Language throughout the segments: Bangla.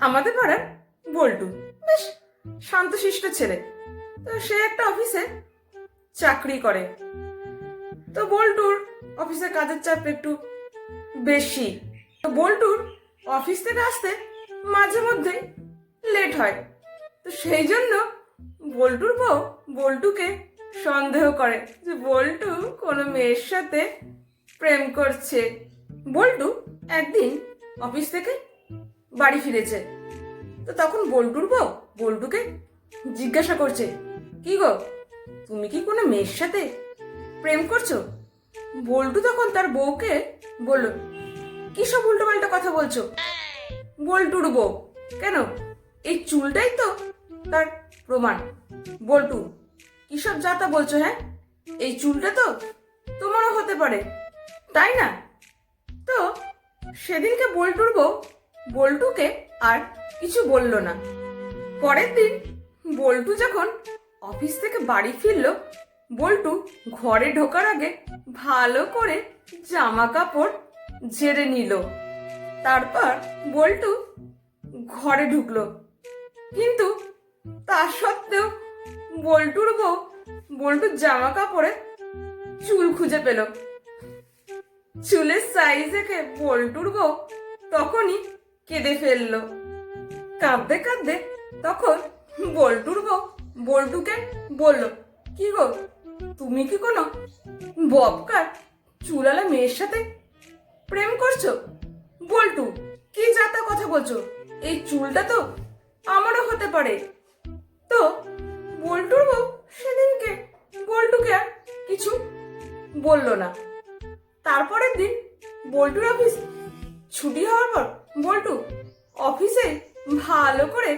আমাদের পাড়ার বল্টু। বেশ শান্তশিষ্ট ছেলে। তো সে একটা অফিসে চাকরি করে। তো বল্টুর অফিসের কাজের চাপ একটু বেশি। তো বল্টুর অফিস থেকে আসতে মাঝে মধ্যে লেট হয়। তো সেই জন্য বল্টুর বউ বল্টুকে সন্দেহ করে যে বল্টু কোনো মেয়ের সাথে প্রেম করছে। বল্টু একদিন অফিস থেকে বাড়ি ফিরেছে। তো তখন বল্টুর বউ বল্টুকে জিজ্ঞাসা করছে, কি গো, তুমি কি কোনো মেয়ের সাথে প্রেম করছ? বল্টু তখন তার বউকে বলল, কি সব উল্টো পাল্টা কথা বলছো? বল্টুর বউ, কেন? এই চুলটাই তো তার প্রমাণ। বল্টু, কি সব যাতা বলছো হ্যাঁ? এই চুলটা তো তোমারও হতে পারে, তাই না? তো সেদিনকে বল্টুর বউ বল্টুকে আর কিছু বলল না। পরের দিন বল্টু যখন অফিস থেকে বাড়ি ফিরল, বল্টু ঘরে ঢোকার আগে ভালো করে জামা কাপড় ঝেড়ে নিল। তারপর বল্টু ঘরে ঢুকলো। কিন্তু তা সত্ত্বেও বল্টুর বউ বল্টুর জামা কাপড়ে চুল খুঁজে পেল। চুলের সাইজ দেখে বল্টুর বউ তখনই কেঁদে ফেলল। কাঁদতে কাঁদতে তখন বল্টুর বউ বল্টুকে বলল, কি গো, তুমি কি কোনো ববকার চুলালা মেয়ের সাথে প্রেম করছ? বল্টু, কি যাতা কথা বলছো? এই চুলটা তো আমারও হতে পারে। তো বল্টুর বউ সেদিনকে বল্টুকে আর কিছু বলল না। তারপরের দিন বল্টুর অফিস ছুটি হওয়ার পর বল্টু অফিসে ভালো করে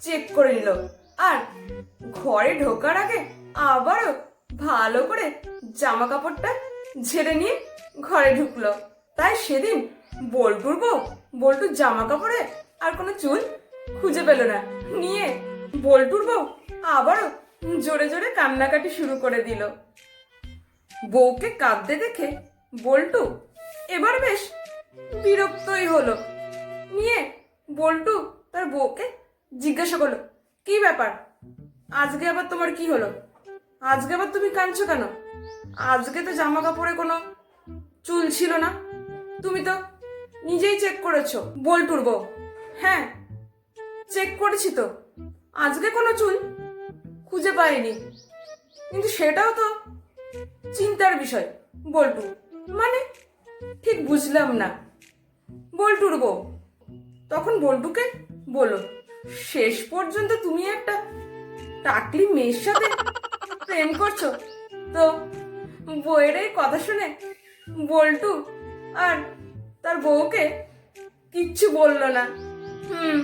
চেক করে নিল। আর ঘরে ঢোকার আগে আবারও ভালো করে জামা কাপড়টা ঝেড়ে নিয়ে ঘরে ঢুকলো। তাই সেদিন বল্টুর বউ বল্টুর জামা কাপড়ে আর কোনো চুল খুঁজে পেল না। নিয়ে বল্টুর বউ আবারও জোরে জোরে কান্নাকাটি শুরু করে দিল। বউকে কাঁদতে দেখে বল্টু এবার বেশ বিরক্তই হলো। নিয়ে বল্টু তার বউকে জিজ্ঞাসা করল, কি ব্যাপার? আজকে আবার তোমার কি হলো? আজকে আবার তুমি কাঁদছো কেন? আজকে তো জামা কাপড়ে কোনো চুল ছিল না। তুমি তো নিজেই চেক করেছ বল্টুর বউ। হ্যাঁ চেক করেছি তো। আজকে কোনো চুল খুঁজে পাইনি। কিন্তু সেটাও তো চিন্তার বিষয় বল্টু। মানে ঠিক বুঝলাম না। বল্টুর বউ তখন বল্টুকে বলো শেষ পর্যন্ত তুমি একটা টাকলি মেয়ের সাথে প্রেম করছ? তো বইয়ের এই কথা শুনে বল্টু আর তার বউকে কিচ্ছু বলল না। হুম